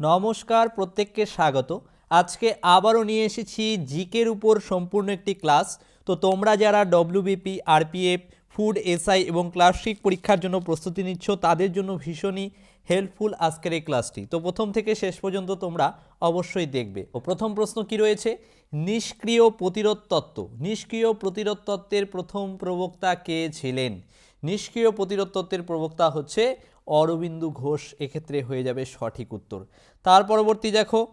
নমস্কার, প্রত্যেককে স্বাগত। আজকে আবারও নিয়ে এসেছি জিকের উপর সম্পূর্ণ একটি ক্লাস। তো তোমরা যারা ডব্লিউবিপি আরপিএফ ফুড এসআই এবং ক্লাসিক পরীক্ষার জন্য প্রস্তুতি নিচ্ছ, তাদের জন্য ভীষণই হেল্পফুল আজকের এই ক্লাসটি। তো প্রথম থেকে শেষ পর্যন্ত তোমরা অবশ্যই দেখবে। ও প্রথম প্রশ্ন কি রয়েছে? নিষ্ক্রিয় প্রতিরোধ তত্ত্ব। নিষ্ক্রিয় প্রতিরোধ তত্ত্বের প্রথম প্রবক্তা কে ছিলেন? নিষ্ক্রিয় প্রতিরোধ তত্ত্বের প্রবক্তা হচ্ছে অরবিন্দু ঘোষ এক্ষেত্রে হয়ে যাবে সঠিক উত্তর। তার পরবর্তী দেখো,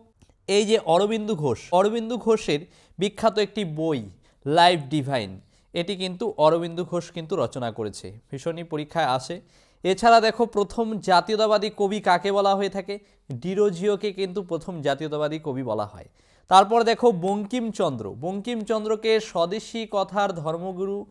এই যে অরবিন্দু ঘোষ, অরবিন্দু ঘোষের বিখ্যাত একটি বই, লাইফ ডিভাইন, এটি কিন্তু অরবিন্দু ঘোষ কিন্তু রচনা করেছে। ভীষণই পরীক্ষায় আসে। এছাড়া দেখো, প্রথম জাতীয়তাবাদী কবি কাকে বলা হয়ে থাকে? ডিরোজিওকে কিন্তু প্রথম জাতীয়তাবাদী কবি বলা হয়। তারপর দেখো, বঙ্কিমচন্দ্র। বঙ্কিমচন্দ্রকে স্বদেশী কথার ধর্মগুরু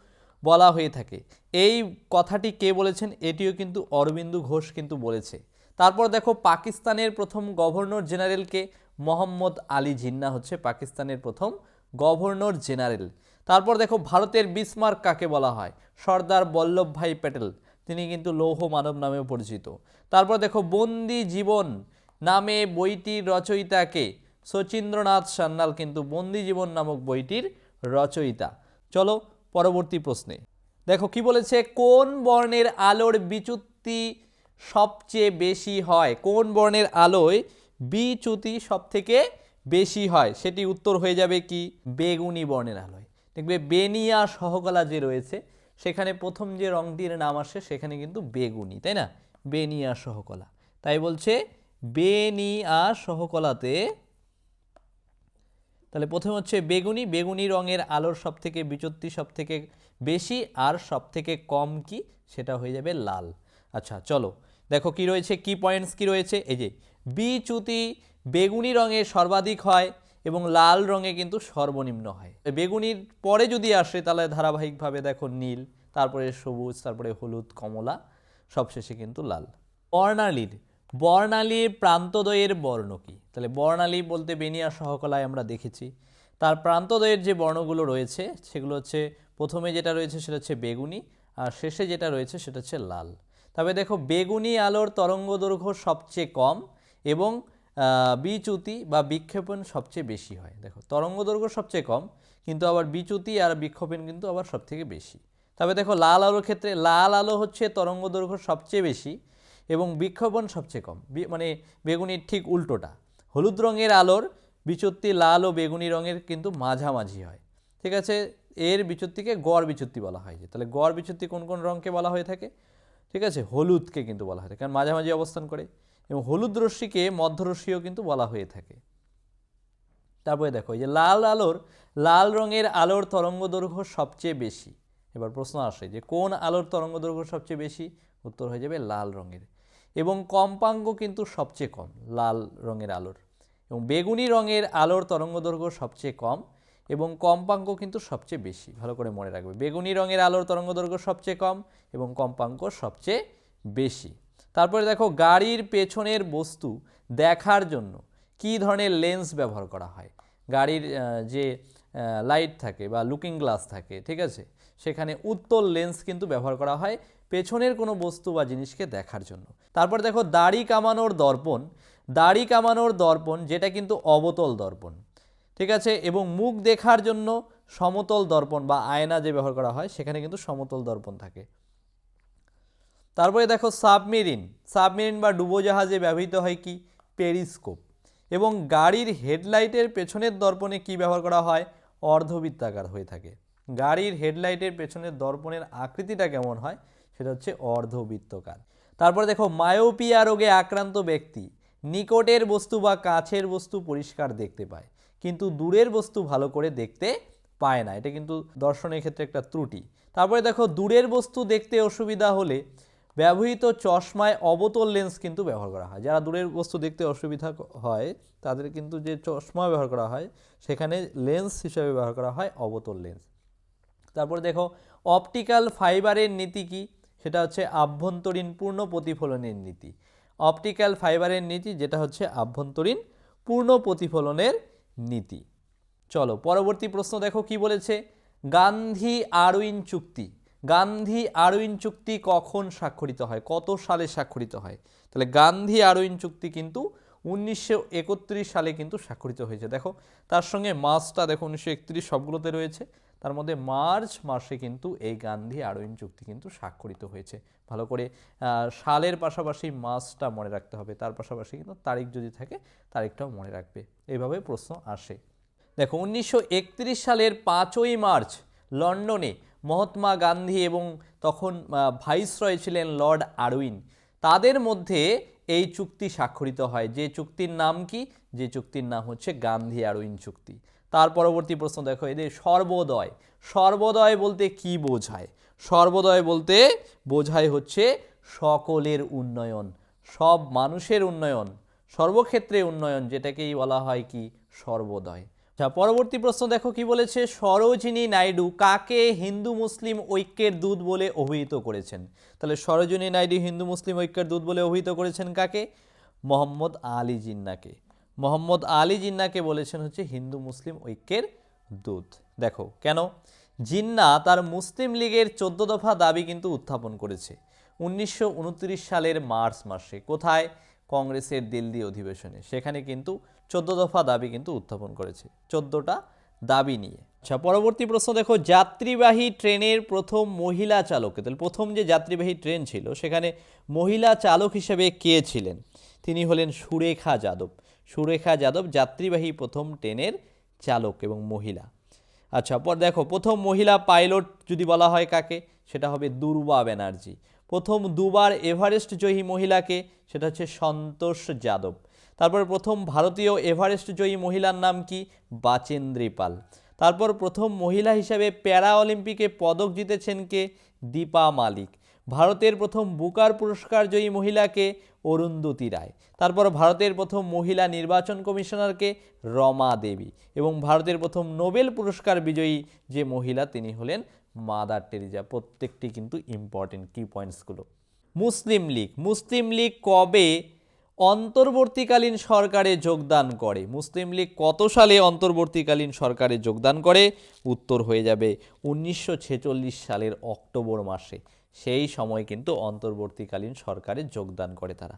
বলা হয়ে থাকে। এই কথাটি কে বলেছেন? এটিও কিন্তু অরবিন্দু ঘোষ কিন্তু বলেছে। তারপর দেখো, পাকিস্তানের প্রথম গভর্নর জেনারেলকে মোহাম্মদ আলী জিন্না হচ্ছে পাকিস্তানের প্রথম গভর্নর জেনারেল। তারপর দেখো, ভারতের বিসমার্ক কাকে বলা হয়? সর্দার বল্লভভাই প্যাটেল। তিনি কিন্তু লৌহ মানব নামেও পরিচিত। তারপর দেখো, বন্দি জীবন নামে বইটির রচয়িতাকে শচীন্দ্রনাথ সান্যাল কিন্তু বন্দি জীবন নামক বইটির রচয়িতা। চলো পরবর্তী প্রশ্নে। দেখো, কি বলেছে? কোন বর্ণের আলোর বিচ্যুতি সবচেয়ে বেশি হয়? কোন বর্ণের আলোয় বিচ্যুতি সব থেকে বেশি হয়? সেটি উত্তর হয়ে যাবে কি? বেগুনি বর্ণের আলোয়। দেখবে, বেনিয়া সহকলা যে রয়েছে, সেখানে প্রথম যে রংটির নাম আসে, সেখানে কিন্তু বেগুনি, তাই না? বেনিয়া সহকলা। তাই বলছে, বেনিয়া সহকলাতে তাহলে প্রথম হচ্ছে বেগুনি। বেগুনি রঙের আলোর সব থেকে বিচ্যুতি সব থেকে বেশি আর সব থেকে কম কি? সেটা হয়ে যাবে লাল। আচ্ছা চলো। দেখো কি রয়েছে, কি পয়েন্টস কি রয়েছে? এই যে বিচ্যুতি বেগুনি রঙে সর্বাধিক হয় এবং লাল রঙে কিন্তু সর্বনিম্ন হয়। বেগুনির পরে যদি আসে, তাহলে ধারাবাহিকভাবে দেখো নীল, তারপরে সবুজ, তারপরে হলুদ, কমলা, সবশেষে কিন্তু লাল। বর্ণালীর বর্ণালীর প্রান্তদয়ের বর্ণ কি? তাহলে বর্ণালী বলতে বেনিয়া সহকলায় আমরা দেখেছি। তার প্রান্তদয়ের যে বর্ণগুলো রয়েছে, সেগুলো হচ্ছে প্রথমে যেটা রয়েছে সেটা হচ্ছে বেগুনি, আর শেষে যেটা রয়েছে সেটা হচ্ছে লাল। তবে দেখো, বেগুনি আলোর তরঙ্গ দৈর্ঘ্য সবচেয়ে কম এবং বিচ্যুতি বা বিক্ষেপণ সবচেয়ে বেশি হয়। দেখো, তরঙ্গ দৈর্ঘ্য সবচেয়ে কম, কিন্তু আবার বিচ্যুতি আর বিক্ষেপণ কিন্তু আবার সবথেকে বেশি। তবে দেখো, লাল আলোর ক্ষেত্রে লাল আলো হচ্ছে তরঙ্গ দৈর্ঘ্য সবচেয়ে বেশি এবং বিক্ষেপণ সবচেয়ে কম। মানে বেগুনির ঠিক উল্টোটা। হলুদ রঙের আলোর বিচ্যুতি লাল ও বেগুনি রঙের কিন্তু মাঝামাঝি হয়। ঠিক আছে? এর বিচ্যুতিকে গড় বিচ্যুতি বলা হয় যে। তাহলে গড় বিচ্যুতি কোন কোন রঙকে বলা হয়ে থাকে? ঠিক আছে? হলুদকে কিন্তু বলা হয় কারণ মাঝামাঝি অবস্থান করে। এবং হলুদ রশ্মিকে মধ্যরশ্মিও কিন্তু বলা হয়ে থাকে। তারপরে দেখো যে লাল আলোর, লাল রঙের আলোর তরঙ্গ দৈর্ঘ্য সবচেয়ে বেশি। এবার প্রশ্ন আসে যে, কোন আলোর তরঙ্গ দৈর্ঘ্য সবচেয়ে বেশি? উত্তর হয়ে যাবে লাল রঙের। এবং কম্পাঙ্গ কিন্তু সবচেয়ে কম, লাল রঙের আলোর। এবং বেগুনি রঙের আলোর তরঙ্গ দৈর্ঘ্য সবচেয়ে কম এবং কম্পাঙ্ক কিন্তু সবচেয়ে বেশি। ভালো করে মনে রাখবে। বেগুনি রঙের আলোর তরঙ্গ দৈর্ঘ্য সবচেয়ে কম এবং কম্পাঙ্ক সবচেয়ে বেশি। তারপরে দেখো, গাড়ির পেছনের বস্তু দেখার জন্য কী ধরনের লেন্স ব্যবহার করা হয়? গাড়ির যে লাইট থাকে বা লুকিং গ্লাস থাকে, ঠিক আছে? সেখানে উত্তল লেন্স কিন্তু ব্যবহার করা হয় পেছনের কোনো বস্তু বা জিনিসকে দেখার জন্য। তারপর দেখো, দাড়ি কামানোর দর্পণ দাড়ি কামানোর দর্পণ, যেটা কিন্তু অবতল দর্পণ, ঠিক আছে? এবং মুখ দেখার জন্য সমতল দর্পণ বা আয়না যে ব্যবহার করা হয়, সেখানে কিন্তু সমতল দর্পণ থাকে। তারপরে দেখো, সাবমেরিন। সাবমেরিন বা ডুবোজাহাজে ব্যবহৃত হয় কি? পেরিস্কোপ। এবং গাড়ির হেডলাইটের পেছনের দর্পণে কি ব্যবহার করা হয়? অর্ধবৃত্তাকার হয়ে থাকে। গাড়ির হেডলাইটের পেছনের দর্পণের আকৃতিটা কেমন হয়? সেটা হচ্ছে অর্ধবৃত্তকার। তারপরে দেখো, মায়োপিয়া রোগে আক্রান্ত ব্যক্তি। নিকটের বস্তু বা কাছের বস্তু পরিষ্কার দেখতে পায়, কিন্তু দূরের বস্তু ভালো করে দেখতে পায় না। এটা কিন্তু দর্শনের ক্ষেত্রে একটা ত্রুটি। তারপরে দেখো, দূরের বস্তু দেখতে অসুবিধা হলে ব্যবহৃত চশমায় অবতল লেন্স কিন্তু ব্যবহার করা হয়। যারা দূরের বস্তু দেখতে অসুবিধা হয়, তাদের কিন্তু যে চশমা ব্যবহার করা হয়, সেখানে লেন্স হিসাবে ব্যবহার করা হয় অবতল লেন্স। তারপরে দেখো, অপটিক্যাল ফাইবারের নীতি কি? সেটা হচ্ছে আভ্যন্তরীণ পূর্ণ প্রতিফলনের নীতি। অপটিক্যাল ফাইবারের নীতি, যেটা হচ্ছে আভ্যন্তরীণ পূর্ণ প্রতিফলনের নীতি। চলো, পরবর্তী প্রশ্ন দেখো কি বলেছে। গান্ধী আরউইন চুক্তি। গান্ধী আরউইন চুক্তি কখন স্বাক্ষরিত হয়? কত সালে স্বাক্ষরিত হয়? তাহলে গান্ধী আরউইন চুক্তি কিন্তু উনিশশো একত্রিশ সালে কিন্তু স্বাক্ষরিত হয়েছে। দেখো, তার সঙ্গে মাসটা দেখো উনিশশো একত্রিশ সবগুলোতে রয়েছে। তার মধ্যে মার্চ মাসে কিন্তু এই গান্ধী আরোইন চুক্তি কিন্তু স্বাক্ষরিত হয়েছে। ভালো করে সালের পাশাপাশি মাসটা মনে রাখতে হবে। তার পাশাপাশি কিন্তু তারিখ যদি থাকে, তারিখটাও মনে রাখবে। এইভাবে প্রশ্ন আসে। দেখো, উনিশশো একত্রিশ সালের পাঁচই মার্চ লন্ডনে মহাত্মা গান্ধী এবং তখন ভাইসরয় ছিলেন লর্ড আরউইন তাদের মধ্যে এই চুক্তি স্বাক্ষরিত হয়। যে চুক্তির নাম কি? যে চুক্তির নাম হচ্ছে গান্ধী আরউইন চুক্তি। তার পরবর্তী প্রশ্ন দেখো এদের সর্বোদয় সর্বোদয় বলতে কি বোঝায়? সর্বোদয় বলতে বোঝায় হচ্ছে সকলের উন্নয়ন, সব মানুষের উন্নয়ন, সর্বক্ষেত্রে উন্নয়ন, যেটাকেই বলা হয় কি? সর্বোদয়। আচ্ছা পরবর্তী প্রশ্ন দেখো, কি বলেছে? সরোজিনী নাইডু কাকে হিন্দু মুসলিম ঐক্যের দূত বলে অভিহিত করেছেন? তাহলে সরোজিনী নাইডু হিন্দু মুসলিম ঐক্যের দূত বলে অভিহিত করেছেন কাকে? মোহাম্মদ আলী জিন্নাকে। মোহাম্মদ আলী জিন্নাকে বলেছেন হচ্ছে হিন্দু মুসলিম ঐক্যের দূত। দেখো, কেন? জিন্না তার মুসলিম লীগের চোদ্দ দফা দাবি কিন্তু উত্থাপন করেছে উনিশশো উনত্রিশ সালের মার্চ মাসে। কোথায়? কংগ্রেসের দিল্লি অধিবেশনে। সেখানে কিন্তু চোদ্দ দফা দাবি কিন্তু উত্থাপন করেছে। চোদ্দোটা দাবি নিয়ে। আচ্ছা পরবর্তী প্রশ্ন, দেখো, যাত্রীবাহী ট্রেনের প্রথম মহিলা চালক, তাহলে প্রথম যে যাত্রীবাহী ট্রেন ছিল, সেখানে মহিলা চালক হিসেবে কে ছিলেন? তিনি হলেন সুরেখা যাদব। সুরেখা যাদব যাত্রীবাহী প্রথম ট্রেনের চালক এবং মহিলা। আচ্ছা পর দেখো, প্রথম মহিলা পাইলট যদি বলা হয় কাকে? সেটা হবে দুর্বা ব্যানার্জি। প্রথম দুবার এভারেস্ট জয়ী মহিলাকে, সেটা হচ্ছে সন্তোষ যাদব। তারপর প্রথম ভারতীয় এভারেস্ট জয়ী মহিলার নাম কি? বাচেন্দ্রী পাল। তারপর প্রথম মহিলা হিসাবে প্যারা অলিম্পিকে পদক জিতেছেন কে? দীপা মালিক। ভারতের প্রথম বুকার পুরস্কার জয়ী মহিলাকে অরুন্ধতী রায়। তারপর ভারতের প্রথম মহিলা নির্বাচন কমিশনারকে রমা দেবী এবং ভারতের প্রথম নোবেল পুরস্কার বিজয়ী যে মহিলা তিনি হলেন মাদার টেরিজা। প্রত্যেকটি কিন্তু ইম্পর্টেন্ট কি পয়েন্টসগুলো মুসলিম লীগ। মুসলিম লীগ কবে অন্তর্বর্তীকালীন সরকারে যোগদান করে? মুসলিম লীগ কত সালে অন্তর্বর্তীকালীন সরকারে যোগদান করে? উত্তর হয়ে যাবে উনিশশো ছেচল্লিশ সালের অক্টোবর মাসে। সেই সময় কিন্তু অন্তর্বর্তীকালীন সরকারে যোগদান করে তারা।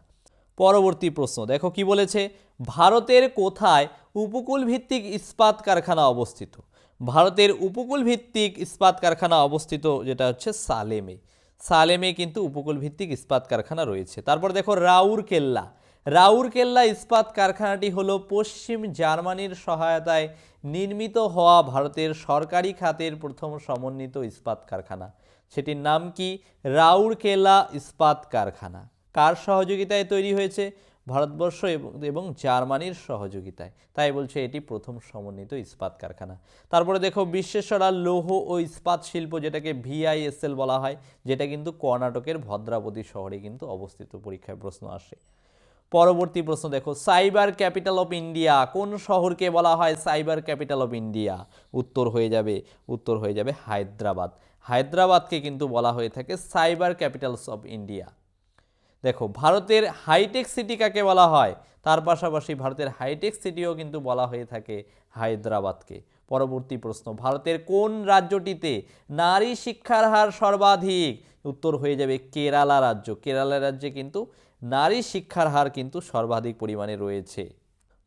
পরবর্তী প্রশ্ন, দেখো কি বলেছে? ভারতের কোথায় উপকূল ভিত্তিক ইস্পাত কারখানা অবস্থিত? ভারতের উপকূল ভিত্তিক ইস্পাত কারখানা অবস্থিত যেটা হচ্ছে সালেমে। সালেমে কিন্তু উপকূল ভিত্তিক ইস্পাত কারখানা রয়েছে। তারপর দেখো রাউরকেল্লা। রাউরকেল্লা ইস্পাত কারখানাটি হলো পশ্চিম জার্মানির সহায়তায় নির্মিত হওয়া ভারতের সরকারি খাতের প্রথম সমন্বিত ইস্পাত কারখানা। সেটির নাম কি? রাউরকেলা ইস্পাত কারখানা। কার সহযোগিতায় তৈরি হয়েছে? ভারতবর্ষ এবং জার্মানির সহযোগিতায়। তাই বলছে এটি প্রথম সমন্বিত ইস্পাত কারখানা। তারপরে দেখো, বিশ্বেশ্বরা লৌহ ও ইস্পাত শিল্প যেটাকে ভিআইএসএল বলা হয়, যেটা কিন্তু কর্ণাটকের ভদ্রাবতী শহরে কিন্তু অবস্থিত। পরীক্ষায় প্রশ্ন আসে। পরবর্তী প্রশ্ন দেখো, সাইবার ক্যাপিটাল অফ ইন্ডিয়া, কোন শহরকে বলা হয় সাইবার ক্যাপিটাল অফ ইন্ডিয়া? উত্তর হয়ে যাবে, উত্তর হয়ে যাবে হায়দ্রাবাদ। হায়দ্রাবাদকে কিন্তু বলা হয়ে থাকে সাইবার ক্যাপিটালস অফ ইন্ডিয়া। দেখো, ভারতের হাইটেক সিটি কাকে বলা হয়? তার পাশাপাশি ভারতের হাইটেক সিটিও কিন্তু বলা হয়ে থাকে হায়দ্রাবাদকে। পরবর্তী প্রশ্ন, ভারতের কোন রাজ্যটিতে নারী শিক্ষার হার সর্বাধিক? উত্তর হয়ে যাবে কেরালা রাজ্য। কেরালা রাজ্যে কিন্তু নারী শিক্ষার হার কিন্তু সর্বাধিক পরিমাণে রয়েছে।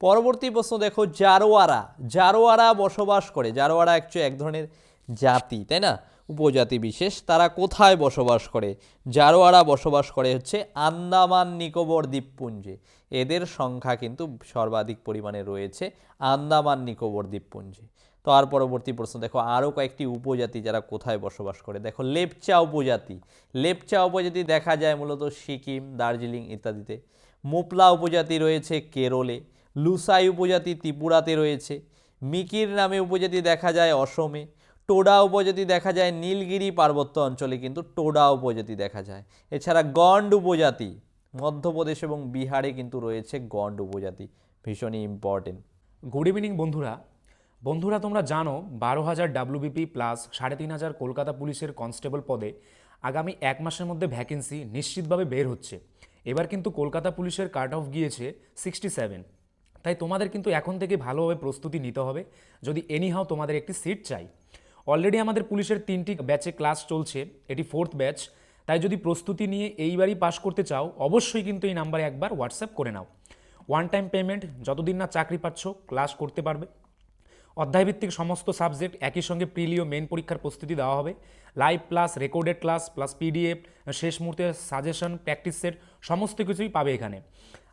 পরবর্তী প্রশ্ন, দেখো জারোয়ারা। জারোয়ারা বসবাস করে। জারোয়ারা অ্যাকচুয়ালি এক ধরনের জাতি, তাই না? উপজাতি বিশেষ, তারা কোথায় বসবাস করে? জারোয়ারা বসবাস করে হচ্ছে আন্দামান, নিকোবর দ্বীপপুঞ্জে। এদের সংখ্যা কিন্তু সর্বাধিক পরিমাণে রয়েছে আন্দামান, নিকোবর দ্বীপপুঞ্জে। তো আর পরবর্তী প্রশ্ন, দেখো আরও কয়েকটি উপজাতি যারা কোথায় বসবাস করে? দেখো লেপচা উপজাতি। লেপচা উপজাতি দেখা যায় মূলত সিকিম, দার্জিলিং ইত্যাদিতে। মোপলা উপজাতি রয়েছে কেরলে। লুসাই উপজাতি ত্রিপুরাতে রয়েছে। মিকির নামে উপজাতি দেখা যায় অসমে। টোডা উপজাতি দেখা যায় নীলগিরি পার্বত্য অঞ্চলে, কিন্তু টোডা উপজাতি দেখা যায়। এছাড়া গন্ড উপজাতি, মধ্যপ্রদেশ এবং বিহারে কিন্তু রয়েছে গন্ড উপজাতি, ভীষণই ইম্পর্টেন্ট গুড ইভিনিং বন্ধুরা। বন্ধুরা, তোমরা জানো বারো হাজার ডাব্লিউবিপি প্লাস সাড়ে তিন হাজার কলকাতা পুলিশের কনস্টেবল পদে আগামী এক মাসের মধ্যে ভ্যাকেন্সি নিশ্চিতভাবে বের হচ্ছে। এবার কিন্তু কলকাতা পুলিশের কাট অফ গিয়েছে সিক্সটি সেভেন তাই তোমাদের কিন্তু এখন থেকে ভালোভাবে প্রস্তুতি নিতে হবে। যদি এনিহাও তোমাদের একটি সিট চাই অলরেডি আমাদের পুলিশের তিনটি ব্যাচে ক্লাস চলছে, এটি ফোর্থ ব্যাচ তাই যদি প্রস্তুতি নিয়ে এইবারই পাশ করতে চাও, অবশ্যই কিন্তু এই নাম্বারে একবার হোয়াটসঅ্যাপ করে নাও। ওয়ান টাইম পেমেন্ট যতদিন না চাকরি পাচ্ছ ক্লাস করতে পারবে। অধ্যায়ভিত্তিক সমস্ত সাবজেক্ট একই সঙ্গে প্রিলিও মেন পরীক্ষার প্রস্তুতি দেওয়া হবে। Live class recorded class plus PDF শেষ মুহূর্তে সাজেশন প্র্যাকটিস সেট সমস্ত কিছুই পাবে এখানে।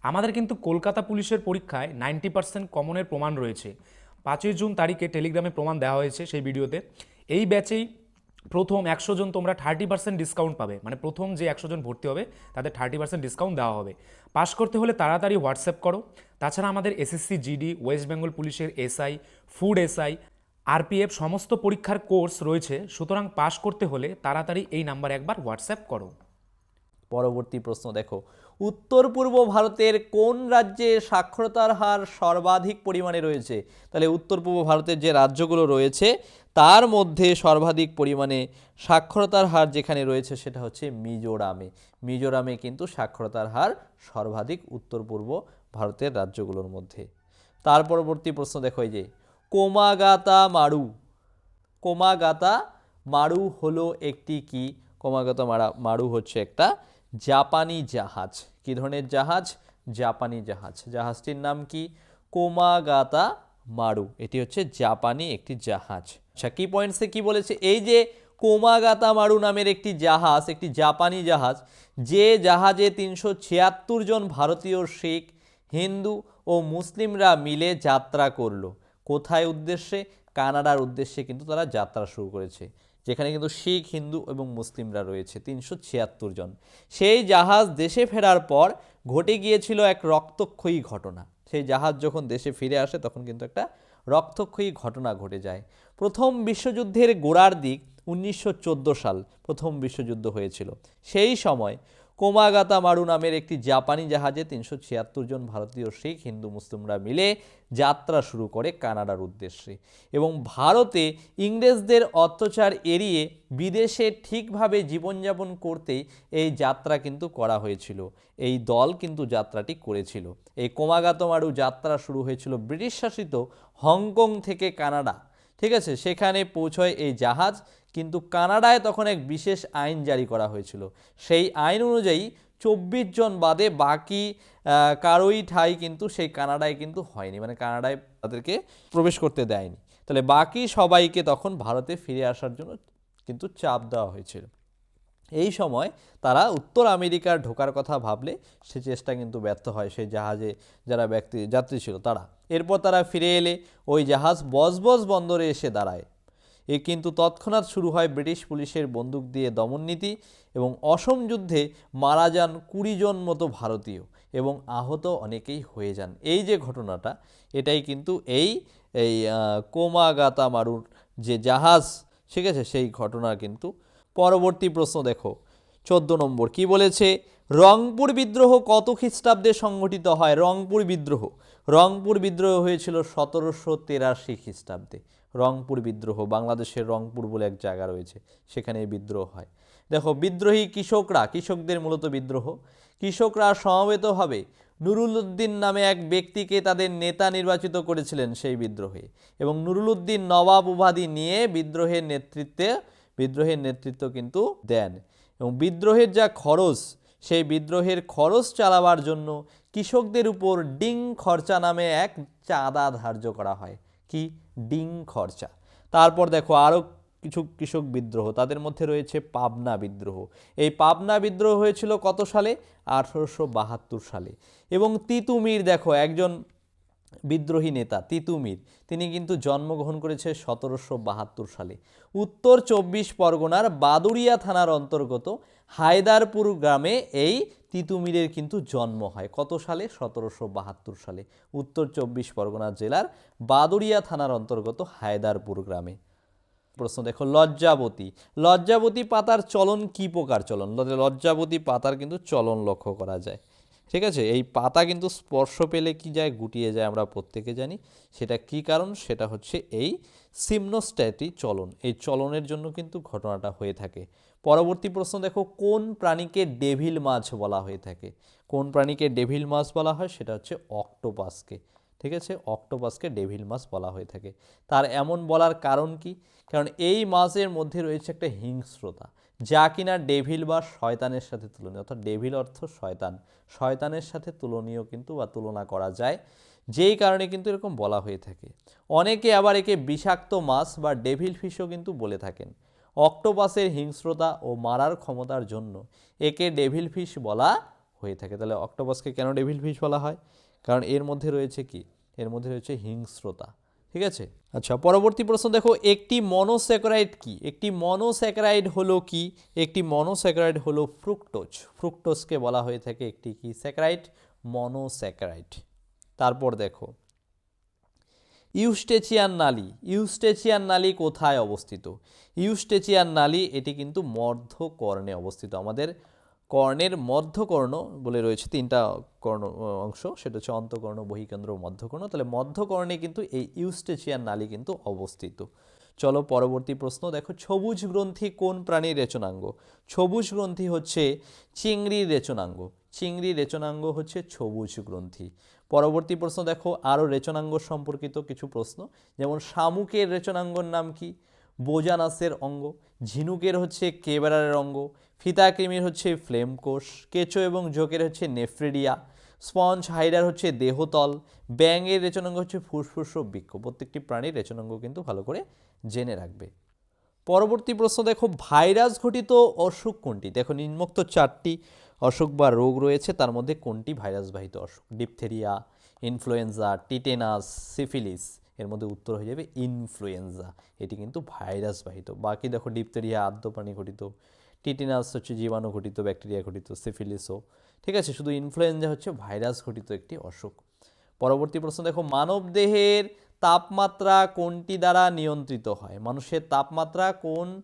আমাদের কিন্তু কলকাতা পুলিশের পরীক্ষায় নাইনটি পার্সেন্ট কমনের প্রমাণ রয়েছে। পাঁচই জুন তারিখে টেলিগ্রামে প্রমাণ দেওয়া হয়েছে সেই ভিডিওতে। এই ব্যাচেই প্রথম একশো জন তোমরা থার্টি পার্সেন্ট ডিসকাউন্ট পাবে। মানে প্রথম যে একশো জন ভর্তি হবে, তাদের থার্টি পার্সেন্ট ডিসকাউন্ট দেওয়া হবে। পাস করতে হলে তাড়াতাড়ি হোয়াটসঅ্যাপ করো। তাছাড়া আমাদের এসএসসি জিডি ওয়েস্ট বেঙ্গল পুলিশের এসআই ফুড এসআই আরপিএফ সমস্ত পরীক্ষার কোর্স রয়েছে। সুতরাং পাস করতে হলে তাড়াতাড়ি এই নাম্বার একবার হোয়াটসঅ্যাপ করো। পরবর্তী প্রশ্ন, দেখো। উত্তর পূর্ব ভারতের কোন রাজ্যে সাক্ষরতার হার সর্বাধিক পরিমাণে রয়েছে? তাহলে উত্তর পূর্ব ভারতের যে রাজ্যগুলো রয়েছে, তার মধ্যে সর্বাধিক পরিমাণে সাক্ষরতার হার যেখানে রয়েছে সেটা হচ্ছে মিজোরামে। মিজোরামে কিন্তু সাক্ষরতার হার সর্বাধিক উত্তর পূর্ব ভারতের রাজ্যগুলোর মধ্যে। তার পরবর্তী প্রশ্ন, দেখো এই যে, কোমাগাতা মারু। কোমাগাতা মারু হলো একটি কি? কোমাগাতা মারা, মারু হচ্ছে একটা জাপানি জাহাজ। কি ধরনের জাহাজ? জাপানি জাহাজ। জাহাজটির নাম কি? কোমাগাতা মারু। এটি হচ্ছে জাপানি একটি জাহাজ। আচ্ছা কি পয়েন্টসে কি বলেছে? এই যে কোমাগাতা মারু নামের একটি জাহাজ, একটি জাপানি জাহাজ, যে জাহাজে তিনশো ছিয়াত্তর জন ভারতীয়, শিখ, হিন্দু ও মুসলিমরা মিলে যাত্রা করল। কোথায় উদ্দেশ্যে? কানাডার উদ্দেশ্যে কিন্তু তারা যাত্রা শুরু করেছে। যেখানে কিন্তু শিখ, হিন্দু এবং মুসলিমরা রয়েছে, তিনশো ছিয়াত্তর জন। সেই জাহাজ দেশে ফেরার পর ঘটে গিয়েছিল এক রক্তক্ষয়ী ঘটনা। সেই জাহাজ যখন দেশে ফিরে আসে, তখন কিন্তু একটা রক্তক্ষয়ী ঘটনা ঘটে যায়। প্রথম বিশ্বযুদ্ধের গোড়ার দিক উনিশশো চোদ্দ সাল প্রথম বিশ্বযুদ্ধ হয়েছিল। সেই সময় কোমাগাতা মারু নামের একটি জাপানি জাহাজে তিনশো ছিয়াত্তর জন ভারতীয়, শিখ, হিন্দু, মুসলিমরা মিলে যাত্রা শুরু করে কানাডার উদ্দেশ্যে এবং ভারতে ইংরেজদের অত্যাচার এড়িয়ে বিদেশে ঠিকভাবে জীবনযাপন করতেই এই যাত্রা কিন্তু করা হয়েছিল। এই দল কিন্তু যাত্রাটি করেছিল। এই কোমাগাতা মারু যাত্রা শুরু হয়েছিল ব্রিটিশ শাসিত হংকং থেকে কানাডা। ঠিক আছে? সেখানে পৌঁছয় এই জাহাজ, কিন্তু কানাডায় তখন এক বিশেষ আইন জারি করা হয়েছিল। সেই আইন অনুযায়ী চব্বিশ জন বাদে বাকি কারোই ঠাই কিন্তু সেই কানাডায় কিন্তু হয়নি। মানে কানাডায় তাদেরকে প্রবেশ করতে দেয়নি। তাহলে বাকি সবাইকে তখন ভারতে ফিরে আসার জন্য কিন্তু চাপ দেওয়া হয়েছিল। এই সময় তারা উত্তর আমেরিকার ঢোকার কথা ভাবলে সে চেষ্টা কিন্তু ব্যর্থ হয় সেই জাহাজে যারা ব্যক্তি, যাত্রী ছিল তারা। এরপর তারা ফিরে এলে ওই জাহাজ বজবজ বন্দরে এসে দাঁড়ায়। এ কিন্তু তৎক্ষণাৎ শুরু হয় ব্রিটিশ পুলিশের বন্দুক দিয়ে দমননীতি এবং অসম যুদ্ধে মারা যান কুড়ি জন মতো ভারতীয় এবং আহত অনেকেই হয়ে যান। এই যে ঘটনাটা, এটাই কিন্তু এই এই কোমাগাতা মারুর যে জাহাজ, ঠিক আছে? সেই ঘটনা কিন্তু পরবর্তী প্রশ্ন দেখো। চোদ্দ নম্বর, কি বলেছে? রংপুর বিদ্রোহ কত খ্রিস্টাব্দে সংগঠিত হয়? রংপুর বিদ্রোহ। রংপুর বিদ্রোহ হয়েছিল সতেরোশো তেরাশি খ্রিস্টাব্দে। রংপুর বিদ্রোহ, বাংলাদেশের রংপুর বলে এক জায়গা রয়েছে, সেখানে বিদ্রোহ হয়। দেখো, বিদ্রোহী কৃষকরা, কৃষকদের মূলত বিদ্রোহ। কৃষকরা সমবেতভাবে নুরুল উদ্দিন নামে এক ব্যক্তিকে তাদের নেতা নির্বাচিত করেছিলেন সেই বিদ্রোহে এবং নুরুল উদ্দিন নবাব উপাধি নিয়ে বিদ্রোহের নেতৃত্বে বিদ্রোহের নেতৃত্ব কিন্তু দেন। এবং বিদ্রোহের যা খরচ, সেই বিদ্রোহের খরচ চালাবার জন্য কৃষকদের উপর ডিং খরচা নামে এক চাঁদা ধার্য করা হয়। কি? ডিং খরচা। তারপর দেখো আরও কিছু কৃষক বিদ্রোহ, তাদের মধ্যে রয়েছে পাবনা বিদ্রোহ। এই পাবনা বিদ্রোহ হয়েছিল কত সালে? আঠারোশো বাহাত্তর সালে। এবং তিতুমির দেখো একজন বিদ্রোহী নেতা তিতুমির তিনি কিন্তু জন্মগ্রহণ করেছে সতেরোশো বাহাত্তর সালে। উত্তর চব্বিশ পরগনার বাদুরিয়া থানার অন্তর্গত হায়দারপুর গ্রামে এই তিতুমিরের কিন্তু জন্ম হয়। কত সালে? সতেরোশো বাহাত্তর সালে। উত্তর চব্বিশ পরগনা জেলার বাদুরিয়া থানার অন্তর্গত হায়দারপুর গ্রামে। প্রশ্ন দেখো, লজ্জাবতী। লজ্জাবতী পাতার চলন কি প্রকার চলন? লজ্জাবতী পাতার কিন্তু চলন লক্ষ্য করা যায়। ঠিক আছে? এই পাতা কিন্তু স্পর্শ পেলে কি যায়? গুটিয়ে যায়, আমরা প্রত্যেকে জানি। সেটা কি কারণ? সেটা হচ্ছে এই সিমনোস্ট্যাটি চলন। এই চলনের জন্য কিন্তু ঘটনাটা হয়ে থাকে। পরবর্তী প্রশ্ন, দেখো, কোন প্রাণীকে ডেভিল মাছ বলা হয়ে থাকে? কোন প্রাণীকে ডেভিল মাছ বলা হয়? সেটা হচ্ছে অক্টোপাসকে। ঠিক আছে? অক্টোপাসকে ডেভিল মাছ বলা হয়ে থাকে। তার এমন বলার কারণ কি? কারণ এই মাছের মধ্যে রয়েছে একটা হিংস্রতা, যা কিনা ডেভিল বা শয়তানের সাথে তুলনীয়, অর্থাৎ ডেভিল অর্থ শয়তান। শয়তানের সাথে তুলনীয় কিন্তু বা তুলনা করা যায়, যেই কারণে কিন্তু এরকম বলা হয়ে থাকে। অনেকে আবার একে বিষাক্ত মাছ বা ডেভিল ফিশও কিন্তু বলে থাকেন। অক্টোপাসের হিংস্রতা ও মারার ক্ষমতার জন্য একে ডেভিল ফিশ বলা হয়ে থাকে। তাহলে অক্টোপাসকে কেন ডেভিল ফিশ বলা হয়? কারণ এর মধ্যে রয়েছে কি? এর মধ্যে রয়েছে হিংস্রতা। ঠিক আছে? আচ্ছা পরবর্তী প্রশ্ন, দেখো, একটি মনোস্যাকারাইড কি? একটি মনোস্যাকারাইড হলো কি? একটি মনোস্যাকারাইড হলো ফ্রুক্টোজ। ফ্রুক্টোজকে বলা হয়ে থাকে একটি কি? স্যাকারাইড মনোস্যাকারাইড তারপর দেখো, ইউস্টেচিয়ান নালী। ইউস্টেচিয়ান নালী কোথায় অবস্থিত? ইউস্টেচিয়ান নালী, এটি কিন্তু মধ্যকর্ণে অবস্থিত। আমাদের কর্ণের মধ্যকর্ণ বলে রয়েছে, তিনটা কর্ণ অংশ। সেটা হচ্ছে অন্তকর্ণ, বহিকেন্দ্র, মধ্যকর্ণ। তাহলে মধ্যকর্ণে কিন্তু এই ইউস্টেচিয়ান নালী কিন্তু অবস্থিত। চলো পরবর্তী প্রশ্ন, দেখো সবুজ গ্রন্থি কোন প্রাণীর রেচনাঙ্গ? সবুজ গ্রন্থি হচ্ছে চিংড়ির রেচনাঙ্গ। চিংড়ি রেচনাঙ্গ হচ্ছে সবুজ গ্রন্থি। পরবর্তী প্রশ্ন, দেখো আরও রেচনাঙ্গ সম্পর্কিত কিছু প্রশ্ন। যেমন শামুকের রেচনাঙ্গর নাম কি? বোজানাসের অঙ্গ। ঝিনুকের হচ্ছে কেবেরারের অঙ্গ। ফিতাকৃমির হচ্ছে ফ্লেম কোষ, কেঁচো এবং জোকের হচ্ছে নেফ্রিডিয়া, স্পঞ্জ, হাইডার হচ্ছে দেহতল, ব্যাঙের রেচনাঙ্গ হচ্ছে ফুসফুস ও বৃক্ষ। প্রত্যেকটি প্রাণীর রেচনাঙ্গ কিন্তু ভালো করে জেনে রাখবে। পরবর্তী প্রশ্ন, দেখো, ভাইরাস ঘটিত অসুখ কোনটি? দেখো, নিম্নোক্ত চারটি অসুখ বা রোগ রয়েছে, তার মধ্যে কোনটি ভাইরাসবাহিত অসুখ? ডিপথেরিয়া, ইনফ্লুয়েঞ্জা, টিটেনাস, সিফিলিস, এর মধ্যে উত্তর হয়ে যাবে ইনফ্লুয়েঞ্জা। এটি কিন্তু ভাইরাসবাহিত। বাকি দেখো, ডিপথেরিয়া আদ্যপ্রাণী ঘটিত। টিটেনাস হচ্ছে জীবাণু ঘটিত, ব্যাকটেরিয়া ঘটিত, সিফিলিসও। ঠিক আছে, শুধু ইনফ্লুয়েঞ্জা হচ্ছে ভাইরাস ঘটিত একটি অসুখ। পরবর্তী প্রশ্ন, দেখো, মানব দেহের তাপমাত্রা কোনটি দ্বারা নিয়ন্ত্রিত হয়? মানুষের তাপমাত্রা কোন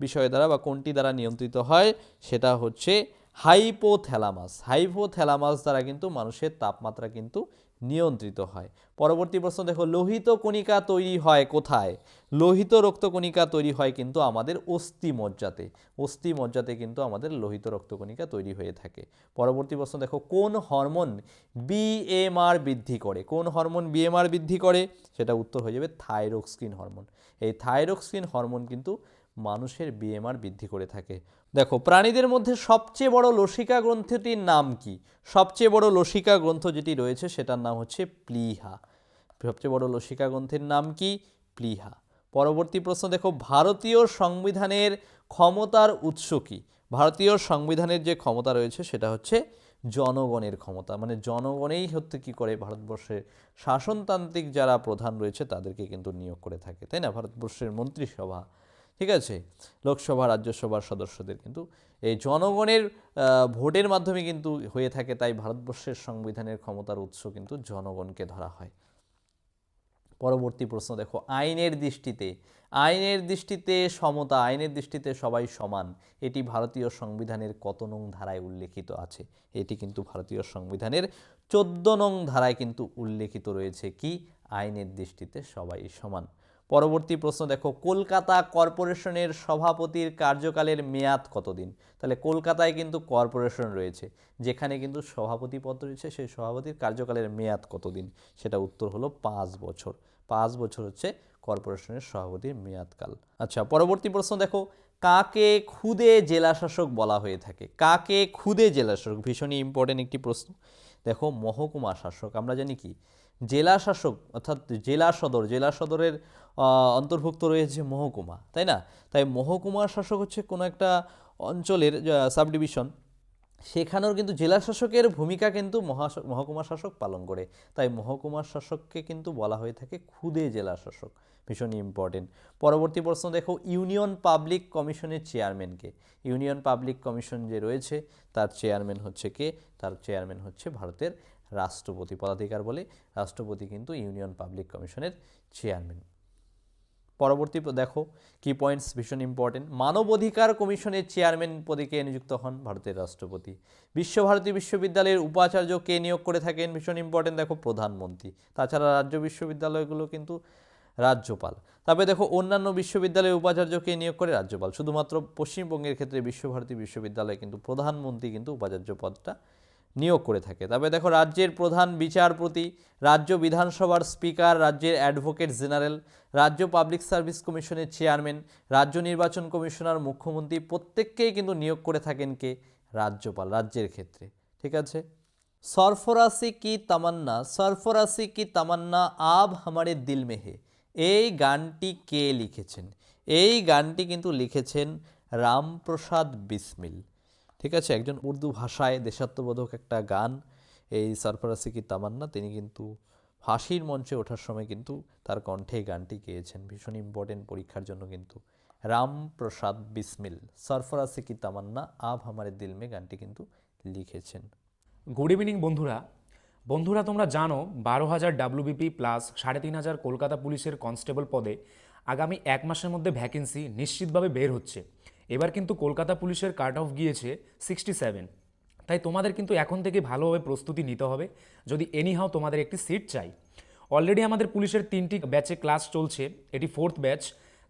বিষয় দ্বারা বা কোনটি দ্বারা নিয়ন্ত্রিত হয়? সেটা হচ্ছে হাইপোথ্যালামাস। হাইপোথ্যালামাস দ্বারা কিন্তু মানুষের তাপমাত্রা কিন্তু নিয়ন্ত্রিত হয়। পরবর্তী প্রশ্ন, দেখো, লোহিত কণিকা তৈরি হয় কোথায়? লোহিত রক্তকণিকা তৈরি হয় কিন্তু আমাদের অস্থি মজ্জাতে। অস্থি মজ্জাতে কিন্তু আমাদের লোহিত রক্তকণিকা তৈরি হয়ে থাকে। পরবর্তী প্রশ্ন, দেখো, কোন হরমোন বিএমআর বৃদ্ধি করে? কোন হরমোন বিএমআর বৃদ্ধি করে? সেটা উত্তর হয়ে যাবে থাইরোক্সিন হরমোন। এই থাইরোক্সিন হরমোন কিন্তু মানুষের বিএমআর বৃদ্ধি করে থাকে। দেখো, প্রাণীদের মধ্যে সবচেয়ে বড় লসিকা গ্রন্থটির নাম কি? সবচেয়ে বড় লসিকা গ্রন্থ যেটি রয়েছে সেটার নাম হচ্ছে প্লিহা। সবচেয়ে বড় লসিকা গ্রন্থের নাম কি? প্লিহা। পরবর্তী প্রশ্ন, দেখো, ভারতীয় সংবিধানের ক্ষমতার উৎস কি? ভারতীয় সংবিধানের যে ক্ষমতা রয়েছে সেটা হচ্ছে জনগণের ক্ষমতা। মানে জনগণেই হচ্ছে কি করে? ভারতবর্ষের শাসনতান্ত্রিক যারা প্রধান রয়েছে তাদেরকে কিন্তু নিয়োগ করে থাকে। তাই না? ভারতবর্ষের মন্ত্রিসভা। ঠিক আছে? লোকসভা, রাজ্যসভার সদস্যদের কিন্তু এই জনগণের ভোটের মাধ্যমে কিন্তু হয়ে থাকে, তাই ভারতবর্ষের সংবিধানের ক্ষমতার উৎস কিন্তু জনগণকে ধরা হয়। পরবর্তী প্রশ্ন, দেখো, আইনের দৃষ্টিতে আইনের দৃষ্টিতে সমতা, আইনের দৃষ্টিতে সবাই সমান, এটি ভারতীয় সংবিধানের কত নং ধারায় উল্লেখিত আছে? এটি কিন্তু ভারতীয় সংবিধানের চোদ্দ নং ধারায় কিন্তু উল্লেখিত রয়েছে, কি? আইনের দৃষ্টিতে সবাই সমান। পরবর্তী প্রশ্ন দেখো, কলকাতা কর্পোরেশনের সভাপতির কার্যকালের মেয়াদ কতদিন? তাহলে কলকাতায় কিন্তু কর্পোরেশন রয়েছে, যেখানে কিন্তু সভাপতি পদ রয়েছে, সেই সভাপতির কার্যকালের মেয়াদ কতদিন? সেটা উত্তর হলো পাঁচ বছর। পাঁচ বছর হচ্ছে কর্পোরেশনের সভাপতির মেয়াদকাল। আচ্ছা পরবর্তী প্রশ্ন দেখো, কাকে খুদে জেলা শাসক বলা হয়ে থাকে? কাকে খুদে জেলা শাসক ভীষণই ইম্পর্টেন্ট একটি প্রশ্ন। দেখো, মহকুমা শাসক, আমরা জানি কি? জেলা শাসক অর্থাৎ জেলা সদর জেলা সদরের অন্তর্ভুক্ত রয়েছে মহকুমা, তাই না? তাই মহকুমা শাসক হচ্ছে কোনো একটা অঞ্চলের সাব ডিভিশন সেখানেও কিন্তু জেলা শাসকের ভূমিকা কিন্তু মহকুমা শাসক পালন করে। তাই মহকুমা শাসককে কিন্তু বলা হয়ে থাকে খুদে জেলা শাসক ভীষণ ইম্পর্টেন্ট পরবর্তী প্রশ্ন দেখো, ইউনিয়ন পাবলিক কমিশনের চেয়ারম্যানকে। ইউনিয়ন পাবলিক কমিশন যে রয়েছে, তার চেয়ারম্যান হচ্ছে কে? তার চেয়ারম্যান হচ্ছে ভারতের রাষ্ট্রপতি পদাধিকার বলে রাষ্ট্রপতি কিন্তু ইউনিয়ন পাবলিক কমিশনের চেয়ারম্যান। পরবর্তী দেখো, কি পয়েন্টস ভীষণ ইম্পর্টেন্ট মানবাধিকার কমিশনের চেয়ারম্যান পদে কে নিযুক্ত হন? ভারতের রাষ্ট্রপতি। বিশ্বভারতী বিশ্ববিদ্যালয়ের উপাচার্য কে নিয়োগ করে থাকেন? ভীষণ ইম্পর্টেন্ট দেখো, প্রধানমন্ত্রী। তাছাড়া রাজ্য বিশ্ববিদ্যালয়গুলো কিন্তু রাজ্যপাল। তারপরে দেখো, অন্যান্য বিশ্ববিদ্যালয়ের উপাচার্যকে নিয়োগ করে রাজ্যপাল? শুধুমাত্র পশ্চিমবঙ্গের ক্ষেত্রে বিশ্বভারতী বিশ্ববিদ্যালয়ে কিন্তু প্রধানমন্ত্রী কিন্তু উপাচার্য পদটা নিয়োগ করে থাকে। তবে দেখো, রাজ্যের প্রধান বিচারপতি, রাজ্য বিধানসভার স্পিকার, রাজ্যের অ্যাডভোকেট জেনারেল, রাজ্য পাবলিক সার্ভিস কমিশনের চেয়ারম্যান, রাজ্য নির্বাচন কমিশনার, মুখ্যমন্ত্রী প্রত্যেককেই কিন্তু নিয়োগ করে থাকেন কে? রাজ্যপাল, রাজ্যের ক্ষেত্রে। ঠিক আছে? সরফরাসি কি তামান্না? সরফরাসি কি তামান্না? আব হামারে দিল মে হে। এই গানটি কে লিখেছেন? এই গানটি কিন্তু লিখেছেন রামপ্রসাদ বিসমিল। ঠিক আছে? একজন উর্দু ভাষায় দেশাত্মবোধক একটা গান, এই সরফরাসি কি তামান্না, তিনি কিন্তু ফাঁসির মঞ্চে ওঠার সময় কিন্তু তার কণ্ঠে গানটি গেয়েছেন। ভীষণ ইম্পর্টেন্ট পরীক্ষার জন্য কিন্তু। রামপ্রসাদ বিসমিল সরফরাসি কি তামান্না, আব হামারে দিল মে গানটি কিন্তু লিখেছেন। গুড ইভিনিং বন্ধুরা। বন্ধুরা, তোমরা জানো, বারো হাজার ডাব্লিউবিপি প্লাস সাড়ে তিন হাজার কলকাতা পুলিশের কনস্টেবল পদে আগামী এক মাসের মধ্যে ভ্যাকেন্সি নিশ্চিতভাবে বের হচ্ছে। এবার কিন্তু কলকাতা পুলিশের কাট অফ গিয়েছে সিক্সটি সেভেন তাই তোমাদের কিন্তু এখন থেকে ভালোভাবে প্রস্তুতি নিতে হবে। যদি এনিহাও তোমাদের একটি সিট চাই। অলরেডি আমাদের পুলিশের তিনটি ব্যাচে ক্লাস চলছে, এটি ফোর্থ ব্যাচ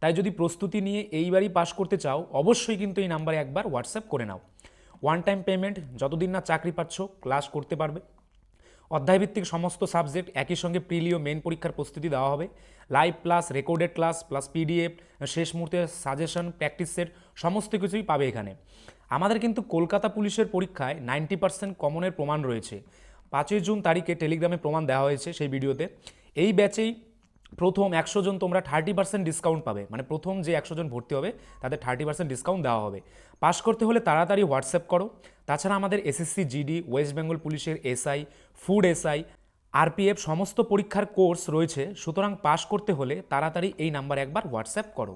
তাই যদি প্রস্তুতি নিয়ে এইবারই পাশ করতে চাও, অবশ্যই কিন্তু এই নাম্বারে একবার হোয়াটসঅ্যাপ করে নাও। ওয়ান টাইম পেমেন্ট যতদিন না চাকরি পাচ্ছ ক্লাস করতে পারবে। অধ্যায়ভিত্তিক সমস্ত সাবজেক্ট একই সঙ্গে প্রিলিও মেন পরীক্ষার প্রস্তুতি দেওয়া হবে। Live class, recorded class, plus PDF, শেষ মুহূর্তে সাজেশন, প্র্যাকটিস সেট, সমস্ত কিছুই পাবে এখানে। আমাদের কিন্তু কলকাতা পুলিশের পরীক্ষায় নাইনটি পার্সেন্ট কমনের প্রমাণ রয়েছে। পাঁচই জুন তারিখে টেলিগ্রামে প্রমাণ দেওয়া হয়েছে সেই ভিডিওতে। এই ব্যাচেই প্রথম একশো জন তোমরা থার্টি পার্সেন্ট ডিসকাউন্ট পাবে। মানে প্রথম যে একশো জন ভর্তি হবে, তাদের থার্টি পার্সেন্ট ডিসকাউন্ট দেওয়া হবে। পাস করতে হলে তাড়াতাড়ি হোয়াটসঅ্যাপ করো। তাছাড়া আমাদের এসএসসি জিডি ওয়েস্ট বেঙ্গল পুলিশের এসআই ফুড এসআই আরপিএফ সমস্ত পরীক্ষার কোর্স রয়েছে। সুতরাং পাস করতে হলে তাড়াতাড়ি এই নাম্বার একবার হোয়াটসঅ্যাপ করো।